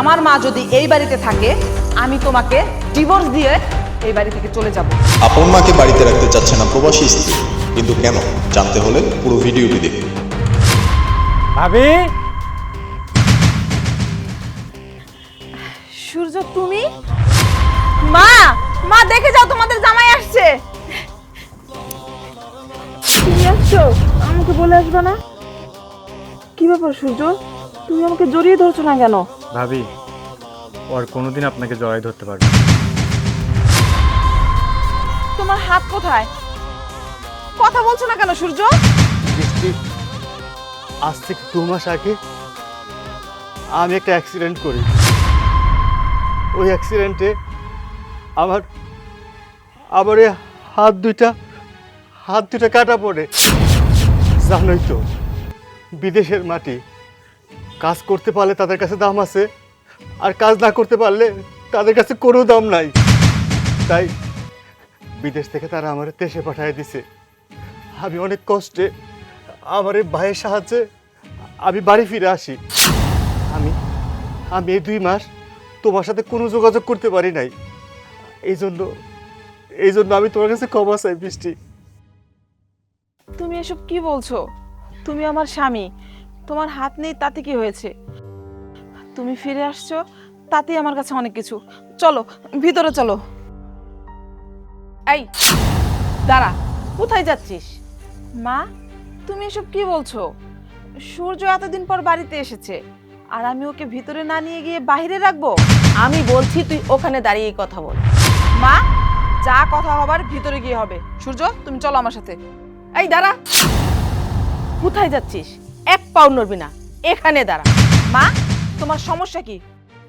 আমার মা যদি এই বাড়িতে থাকে আমি তোমাকে ডিভোর্স দিয়ে এই বাড়ি থেকে চলে যাব। আপন মাকে বাড়িতে রাখতে চাচ্ছে না প্রবাসী স্ত্রী। কিন্তু কেন? জানতে হলে পুরো ভিডিওটি দেখুন। ভাবি? সূর্য তুমি? মা! মা দেখে যাও তোমাদের জামাই আসছে। তুমি আসছো? আমাকে বলে আসবে না? কি ব্যাপার সূর্য? তুমি আমাকে জড়িয়ে ধরছো না কেন? ভাবি ওর কোনোদিন আপনাকে জড়াই ধরতে পারবে না। তোমার হাত কোথায়? কথা বলছো না কেন সূর্য? বৃষ্টি আজ থেকে দু মাস আগে আমি একটা অ্যাক্সিডেন্ট করি। ওই অ্যাক্সিডেন্টে আমার আবার হাত দুইটা হাত দুইটা কাটা পড়ে। জানোই তো বিদেশের মাটি। কাজ করতে পারলে তাদের কাছে দাম আছে, আর কাজ না করতে পারলে তাদের কাছে কোনো দাম নাই। তাই বিদেশ থেকে তারা আমার দেশে পাঠিয়ে দিছে। আমি অনেক কষ্টে আমার এই ভাইয়ের সাহায্যে আমি বাড়ি ফিরে আসি। আমি আমি এই দুই মাস তোমার সাথে কোনো যোগাযোগ করতে পারি নাই। এই জন্য এই জন্য আমি তোমার কাছে ক্ষমা চাই, বৃষ্টি। তুমি এসব কি বলছো? তুমি আমার স্বামী। তোমার হাত নেই তাতে কি হয়েছে? তুমি ফিরে আসছো তাতেই আমার কাছে অনেক কিছু। চলো ভিতরে চলো। এই দাঁড়া কোথায় যাচ্ছিস? মা তুমি এসব কি বলছো? সূর্য এতদিন পর বাড়িতে এসেছে আর আমি ওকে ভিতরে না নিয়ে গিয়ে বাইরে রাখব? আমি বলছি তুই ওখানে দাঁড়িয়ে কথা বল। মা যা কথা হবার ভিতরে গিয়ে হবে। সূর্য তুমি চলো আমার সাথে। এই দাঁড়া। কোথায় যাচ্ছিস? এক পাও নড়বি না। এখানে দাঁড়া। মা তোমার সমস্যা কি?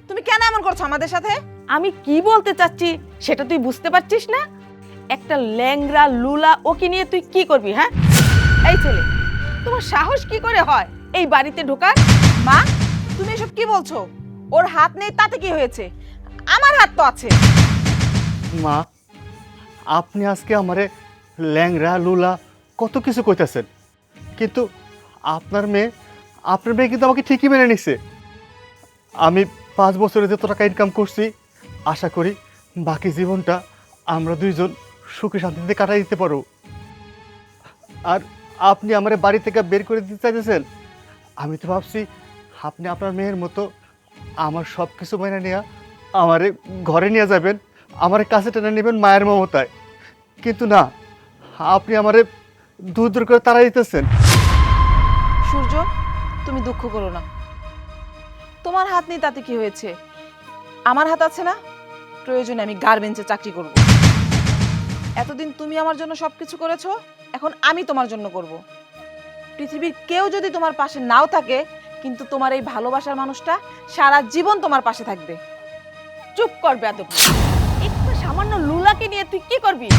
তুমি কেন এমন করছ আমাদের সাথে? আমি কি বলতে চাচ্ছি সেটা তুই বুঝতে পারছিস না? একটা ল্যাংরা লুলা ওকে নিয়ে তুই কি করবি হ্যাঁ? এই ছেলে তোমার সাহস কি করে হয় এই বাড়িতে ঢোকার? মা তুমি এসব কি বলছো? ওর হাত নেই তাতে কি হয়েছে? আমার হাত তো আছে। মা আপনি আজকে আমারে ল্যাংরা লুলা কত কিছু কইতেছেন। কিন্তু আপনার মেয়ে আপনার মেয়ে কিন্তু আমাকে ঠিকই মেনে নিছে। আমি পাঁচ বছরে যত টাকা ইনকাম করছি, আশা করি বাকি জীবনটা আমরা দুইজন সুখে শান্তিতে কাটাই দিতে পারো আর আপনি আমার বাড়ি থেকে বের করে দিতে চাইতেছেন, আমি তো ভাবছি আপনি আপনার মেয়ের মতো আমার সব কিছু মেনে নেওয়া আমারে ঘরে নিয়ে যাবেন, আমার কাছে টেনে নেবেন মায়ের মমতায়। কিন্তু না, আপনি আমারে দূর দূর করে তাড়া দিতেছেন। সূর্য, তুমি দুঃখ করো না। তোমার হাত নেই তাতে কি হয়েছে? আমার হাত আছে না? প্রয়োজনে আমি গার্মেন্টসে চাকরি করব। এতদিন তুমি আমার জন্য সবকিছু করেছ, এখন আমি তোমার জন্য করব। পৃথিবীর কেউ যদি তোমার পাশে নাও থাকে, কিন্তু তোমার এই ভালোবাসার মানুষটা সারা জীবন তোমার পাশে থাকবে। চুপ কর বেয়াদব একটু সামান্য লুলাকে নিয়ে তুই কি করবি?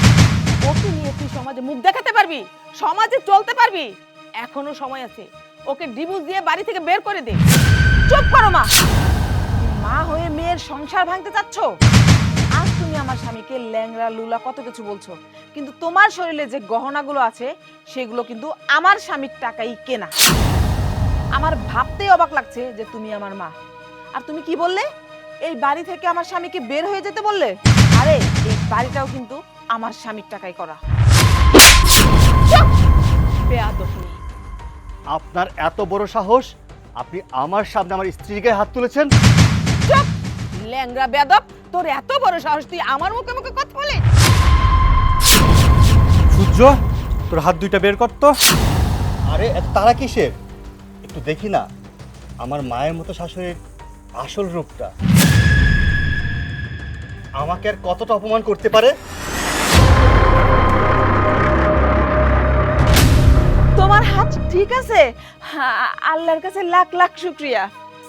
ওকে নিয়ে তুই সমাজে মুখ দেখাতে পারবি? সমাজে চলতে পারবি? এখনও সময় আছে। ওকে ডিভোর্স দিয়ে বাড়ি থেকে বের করে দে। চুপ করো মা। মা হয়ে মেয়ের সংসার ভাঙতে চাচ্ছ? আজ তুমি আমার স্বামীকে ল্যাংড়া লুলা কত কিছু বলছো। কিন্তু তোমার শরীরে যে গহনাগুলো আছে, সেগুলো কিন্তু আমার স্বামীর টাকাই কেনা। আমার ভাবতেই অবাক লাগছে যে তুমি আমার মা। আর তুমি কি বললে? এই বাড়ি থেকে আমার স্বামীকে বের হয়ে যেতে বললে? আরে, এই বাড়িটাও কিন্তু আমার স্বামীর টাকাই করা। বেয়াদব। আপনার এত বড় সাহস? আপনি আমার সামনে আমার স্ত্রীর গায়ে হাত তুলেছেন? চুপ! ল্যাংরা বেয়াদব তোর এত বড় সাহস তুই আমার মুখে মুখে কথা বলে? সূর্য তোর হাত দুইটা বের কর তো। আরে এত তারা কিসের? একটু দেখি না আমার মায়ের মতো শাশুড়ির আসল রূপটা। আমাকে আর কতটা অপমান করতে পারে? তোমার হাত ঠিক আছে? হ্যাঁ, আল্লাহর কাছে লাখ লাখ শুক্রিয়া।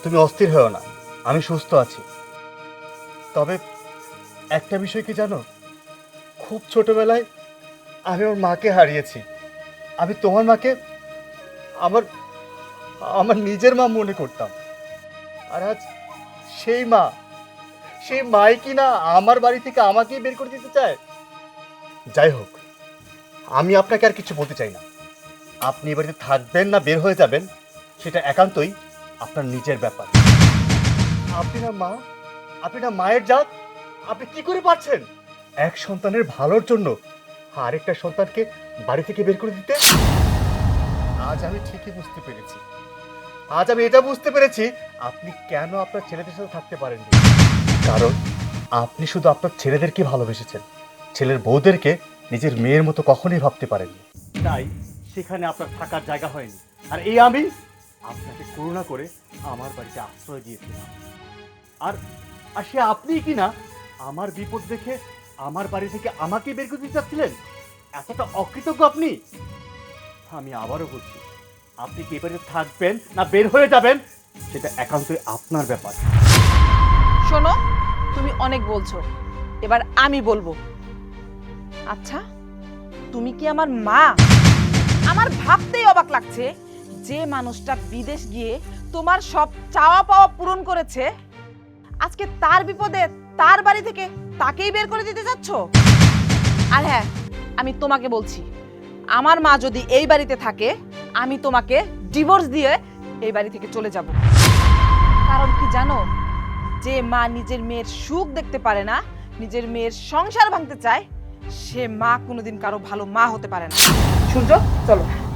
তুমি অস্থির হও না আমি সুস্থ আছি। তবে একটা বিষয় কি জানো? খুব ছোটবেলায় আমি ওর মাকে হারিয়েছি। আমি তোমার মাকে আমার আমার নিজের মা মনে করতাম। আর আজ সেই মা সেই মাই কি না আমার বাড়ি থেকে আমাকেই বের করে দিতে চায়? যাই হোক আমি আপনাকে আর কিছু বলতে চাই না। আপনি এ বাড়িতে থাকবেন না বের হয়ে যাবেন সেটা একান্তই আপনার নিজের ব্যাপার। আপনি না মা আপনি না মায়ের জাত আপনি কি করে পারছেন? এক সন্তানের ভালোর জন্য আরেকটা সন্তানকে বাড়ি থেকে বের করে দিতে? আজ আমি ঠিকই বুঝতে পেরেছি। আজ আমি এটা বুঝতে পেরেছি আপনি কেন আপনার ছেলেদের সাথে থাকতে পারেননি কারণ আপনি শুধু আপনার ছেলেদেরকে ভালোবেসেছেন। ছেলের বউদেরকে নিজের মেয়ের মতো কখনোই ভাবতে পারেননি। তাই সেখানে আপনার থাকার জায়গা হয়নি। আর এই আমি আপনাকে করুণা করে আমার বাড়িতে আশ্রয় দিয়েছিলাম। আর আর সে আপনিই কি না আমার বিপদ দেখে আমার বাড়ি থেকে আমাকে বের করে দিতে চাচ্ছিলেন? এতটা অকৃতজ্ঞ আপনি? আমি আবারও বলছি, আপনি কি এবারে থাকবেন না বের হয়ে যাবেন? সেটা একান্তই আপনার ব্যাপার। শোনো, তুমি অনেক বলছো। এবার আমি বলব। আচ্ছা তুমি কি আমার মা? আমার ভাবতেই অবাক লাগছে যে মানুষটা বিদেশ গিয়ে তোমার সব চাওয়া পাওয়া পূরণ করেছে। আজকে তার বিপদে তার বাড়ি থেকে তাকেই বের করে দিতে যাচ্ছ আর হ্যাঁ আমি তোমাকে বলছি, আমার মা যদি এই বাড়িতে থাকে, আমি তোমাকে ডিভোর্স দিয়ে এই বাড়ি থেকে চলে যাব। কারণ কি জানো, যে মা নিজের মেয়ের সুখ দেখতে পারে না, নিজের মেয়ের সংসার ভাঙতে চায়, সে মা কোনোদিন কারও ভালো মা হতে পারে না। সূর্য চলো